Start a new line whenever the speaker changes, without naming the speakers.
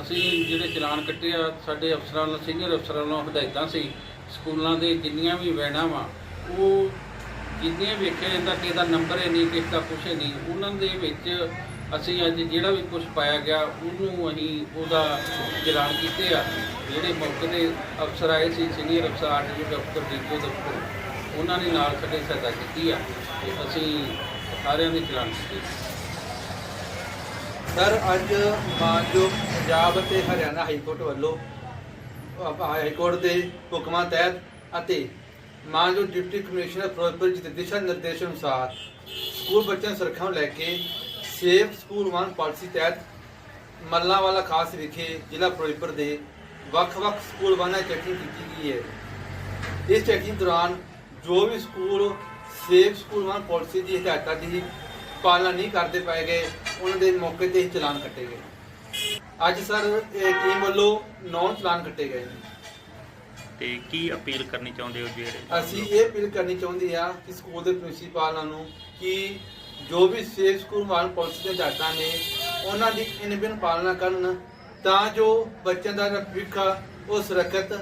ਅਸੀਂ ਜਿਹੜੇ ਚਲਾਨ ਕੱਟੇ ਆ, ਸਾਡੇ ਅਫਸਰਾਂ ਨੂੰ ਸੀਨੀਅਰ ਅਫਸਰਾਂ ਨੂੰ ਹਦਾਇਤਾਂ ਸੀ, ਸਕੂਲਾਂ ਦੇ ਜਿੰਨੀਆਂ ਵੀ ਵੈਣਾਂ ਵਾ, ਉਹ ਜਿੰਨੀਆਂ ਵੇਖਿਆ ਜਾਂਦਾ ਕਿ ਇਹਦਾ ਨੰਬਰ ਹੈ ਨਹੀਂ, ਕਿਸੇ ਦਾ ਕੁਛ ਨਹੀਂ, ਉਹਨਾਂ ਦੇ ਵਿੱਚ ਅਸੀਂ ਅੱਜ ਜਿਹੜਾ ਵੀ ਕੁਝ ਪਾਇਆ ਗਿਆ, ਉਹਨੂੰ ਅਸੀਂ ਉਹਦਾ ਚਲਾਨ ਕੀਤੇ ਆ। ਜਿਹੜੇ ਮੌਕੇ ਦੇ ਅਫਸਰ ਆਏ ਸੀ ਸੀਨੀਅਰ ਅਫਸਰ, ਆਰਟੀਓ ਦਫ਼ਤਰ ਡੀਪੋ ਦਫ਼ਤਰ, ਉਹਨਾਂ ਨੇ ਨਾਲ ਸਾਡੇ ਸਹਾਇਤਾ ਕੀਤੀ ਆ ਤੇ ਅਸੀਂ ਸਾਰਿਆਂ ਦੇ ਚਲਾਨ ਕੀਤੇ।
ਸਰ, ਅੱਜ ਮਾਨਯੋਗ ਪੰਜਾਬ ਅਤੇ ਹਰਿਆਣਾ ਹਾਈ ਕੋਰਟ ਵੱਲੋਂ ਹਾਈ ਕੋਰਟ ਦੇ ਹੁਕਮਾਂ ਤਹਿਤ ਅਤੇ ਮਾਨਯੋਗ ਡਿਪਟੀ ਕਮਿਸ਼ਨਰ ਫਿਰੋਜ਼ਪੁਰ ਜੀ ਦੇ ਦਿਸ਼ਾ ਨਿਰਦੇਸ਼ ਅਨੁਸਾਰ ਸਕੂਲ ਬੱਚਿਆਂ ਦੀ ਸੁਰੱਖਿਆ ਨੂੰ ਲੈ ਕੇ ਸੇਫ ਸਕੂਲ ਵਨ ਪਾਲਿਸੀ ਤਹਿਤ ਮੱਲਾਂਵਾਲਾ ਖਾਸ ਵਿਖੇ ਜ਼ਿਲ੍ਹਾ ਫਿਰੋਜ਼ਪੁਰ ਦੇ ਵੱਖ-ਵੱਖ ਸਕੂਲ ਵਾਨਾਂ ਚੈਕਿੰਗ ਕੀਤੀ ਗਈ ਹੈ। ਇਸ ਚੈਕਿੰਗ ਦੌਰਾਨ ਜੋ ਵੀ school safe school one policy ਦੀ ਹਦਾਇਤਾਂ ਦੀ ਪਾਲਣਾ ਨਹੀਂ ਕਰਦੇ ਪਾਏ ਗਏ ਉਹਨਾਂ ਦੇ ਮੌਕੇ ਤੇ ਹੀ ਚਲਾਨ ਕੱਟੇ ਗਏ। ਅੱਜ ਸਰ ਟੀਮ ਵੱਲੋਂ 9 ਚਲਾਨ ਕੱਟੇ ਗਏ ਨੇ।
ਤੇ ਕੀ ਅਪੀਲ ਕਰਨੀ ਚਾਹੁੰਦੇ ਹੋ ਜਿਹੜੇ
ਅਸੀਂ ਇਹ ਅਪੀਲ ਕਰਨੀ ਚਾਹੁੰਦੇ ਆ ਕਿ ਸਕੂਲ ਦੇ ਪ੍ਰਿੰਸੀਪਲਾਂ ਨੂੰ ਕਿ ਜੋ ਵੀ ਸੇਫ ਸਕੂਲ ਵਾਲ ਪਾਲਿਸੀ ਦੇ ਹਦਾਇਤਾਂ ਨੇ ਉਹਨਾਂ ਦੀ ਇਨਬਿਨ ਪਾਲਣਾ ਕਰਨ ਤਾਂ ਜੋ ਬੱਚਿਆਂ ਦਾ ਭਵਿੱਖ ਉਹ ਸੁਰੱਖਿਅਤ